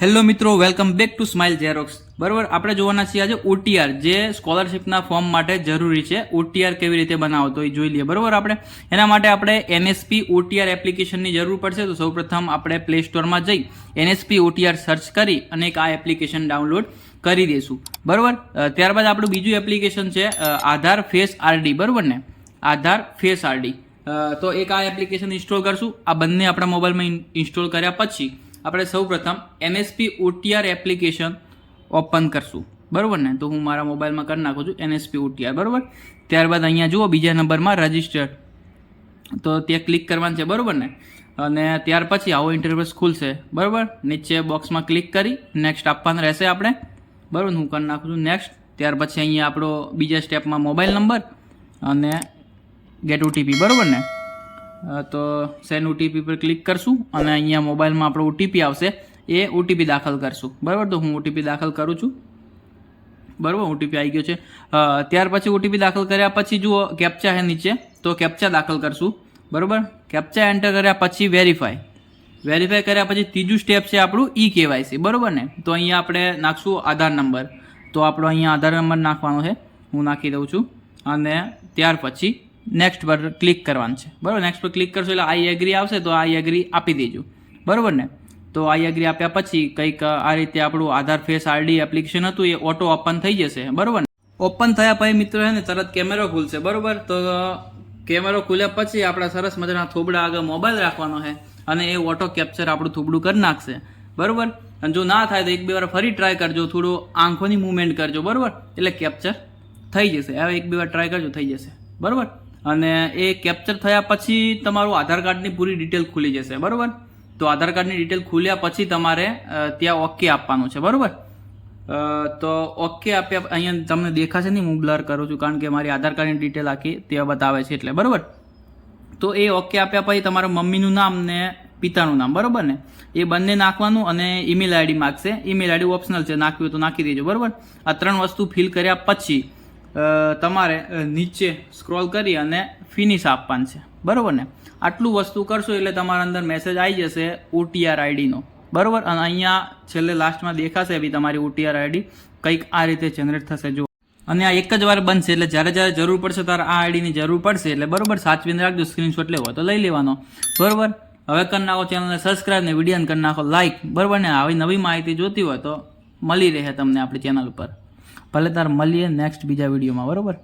Hello મિત્રો, welcome back to Smile Xerox. બરાબર, આપણે જોવાના છીએ આજે ઓટીઆર, જે સ્કોલરશિપના ફોર્મ માટે જરૂરી છે. ઓટીઆર કેવી રીતે બનાવો તો એ જોઈ લઈએ. બરાબર આપણે? એના માટે આપણે એનએસપી ઓટીઆર એપ્લિકેશનની જરૂર પડશે. તો સૌપ્રથમ આપણે પ્લે સ્ટોરમાં જઈ એનએસપી ઓટીઆર સર્ચ કરી અને એક આ એપ્લિકેશન ડાઉનલોડ કરી દઈશું. બરાબર? ત્યારબાદ આપણું બીજું એપ્લિકેશન છે આધાર ફેસ આરડી. બરાબર ને? Aadhaar face RD. તો એક આ એપ્લિકેશન ઇન્સ્ટોલ કરશું. આ બંને આપણા મોબાઈલમાં ઇન્સ્ટોલ કર્યા પછી આપણે સૌપ્રથમ એનએસપી ઓટીઆર એપ્લિકેશન ઓપન કરશું. બરાબર ને? તો હું મારા મોબાઈલમાં કરી નાખું છું, એનએસપી ઓટીઆર, બરાબર? ત્યારબાદ અહીંયા જુઓ બીજા નંબરમાં રજિસ્ટર્ડ તો ત્યાં ક્લિક કરવાનું છે, બરાબર ને? અને ત્યાર પછી આવો ઇન્ટરવ્યુસ ખુલશે, બરાબર? નીચે બોક્સમાં ક્લિક કરી, નેક્સ્ટ આપવાનું રહેશે આપણે. બરાબર હું કરી નાખું છું, નેક્સ્ટ. ત્યાર પછી અહીંયા આપણો બીજા સ્ટેપમાં મોબાઈલ નંબર અને ગેટ ઓટીપી, બરાબર ને? તો સેન્ડ ઓટીપી પર ક્લિક કરશું અને અહીંયા મોબાઈલમાં આપણો ઓટીપી આવશે. એ ઓટીપી દાખલ કરશું. બરાબર? તો હું ઓટીપી દાખલ કરું છું. બરાબર? ઓટીપી આવી ગયો છે. ત્યાર પછી ઓટીપી દાખલ કર્યા પછી જુઓ કેપ્ચા છે નીચે. તો કેપ્ચા દાખલ કરશું. બરાબર? કેપ્ચા એન્ટર કર્યા પછી વેરીફાઈ વેરીફાઈ કર્યા પછી ત્રીજું સ્ટેપ છે આપણું ઈ કેવાયસી બરાબર ને? તો અહીંયા આપણે નાખશું આધાર નંબર. તો આપણો અહીંયા આધાર નંબર નાખવાનો છે. હું નાખી દઉં છું. અને ત્યાર પછી નેક્સ્ટ પર ક્લિક કરવાનું છે. બરાબર? નેક્સ્ટ પર ક્લિક કરશો એટલે આઈ એગ્રી આવશે, તો આઈ એગ્રી આપી દેજો. બરાબર ને? તો આઈ એગ્રી આપ્યા પછી કંઈક આ રીતે આપણું આધાર ફેસ આરડી એપ્લિકેશન હતું, એ ઓટો ઓપન થઈ જશે. બરાબર ને? ઓપન થયા પછી મિત્રો છે ને, તરત કેમેરો ખુલશે. બરાબર? તો કેમેરો ખુલ્યા પછી આપણા સરસ મજાના થોબડા આગળ મોબાઈલ રાખવાનો છે અને એ ઓટો કેપ્ચર આપણું થોબડું કરી નાખશે. બરાબર? અને જો ના થાય તો એક બે વાર ફરી ટ્રાય કરજો, થોડું આંખોની મૂવમેન્ટ કરજો. બરાબર? એટલે કેપ્ચર થઈ જશે. હવે એક બે વાર ટ્રાય કરજો, થઈ જશે. બરાબર? અને એ કેપ્ચર થયા પછી તમારું આધાર કાર્ડની પૂરી ડિટેલ ખુલી જશે, બરાબર? તો આધાર કાર્ડની ડિટેલ ખુલ્યા પછી તમારે ત્યાં ઓકે આપવાનું છે, બરાબર? તો ઓકે આપ્યા, અહીંયા તમને દેખાશે નહીં, હું બ્લર કરું છું, કારણ કે મારી આધાર કાર્ડની ડિટેલ આખી ત્યાં બતાવે છે એટલે, બરાબર? તો એ ઓકે આપ્યા પછી તમારા મમ્મીનું નામ ને પિતાનું નામ, બરાબર ને? એ બંને નાખવાનું અને ઈમેલ આઈડી માગશે. ઈમેલ આઈડી ઓપ્શનલ છે નાખવી તો નાખી દેજો, બરાબર? આ ત્રણ વસ્તુ ફિલ કર્યા પછી તમારે નીચે સ્ક્રોલ કરી અને ફિનિશ આપવાનું છે. બરાબર ને? આટલું વસ્તુ કરશો એટલે તમારા અંદર મેસેજ આવી જશે ઓટીઆર આઈડીનો બરાબર? અને અહીંયા છેલ્લે લાસ્ટમાં દેખાશે બી તમારી ઓટીઆર આઈડી કંઈક આ રીતે જનરેટ થશે. જો અને આ એક જ વાર બનશે એટલે જ્યારે જ્યારે જરૂર પડશે ત્યારે આ આઈડીની જરૂર પડશે એટલે બરોબર? સાચવીને રાખજો સ્ક્રીનશોટ લેવો તો લઈ લેવાનો. બરાબર? હવે કરી નાખો ચેનલને સબસ્ક્રાઈબ ને વિડીયોને કરી નાખો લાઈક બરોબર ને? આવી નવી માહિતી જોતી હોય તો મળી રહે તમને આપણી ચેનલ ઉપર. ભલે તાર મળીએ નેક્સ્ટ બીજા વિડીયોમાં બરોબર?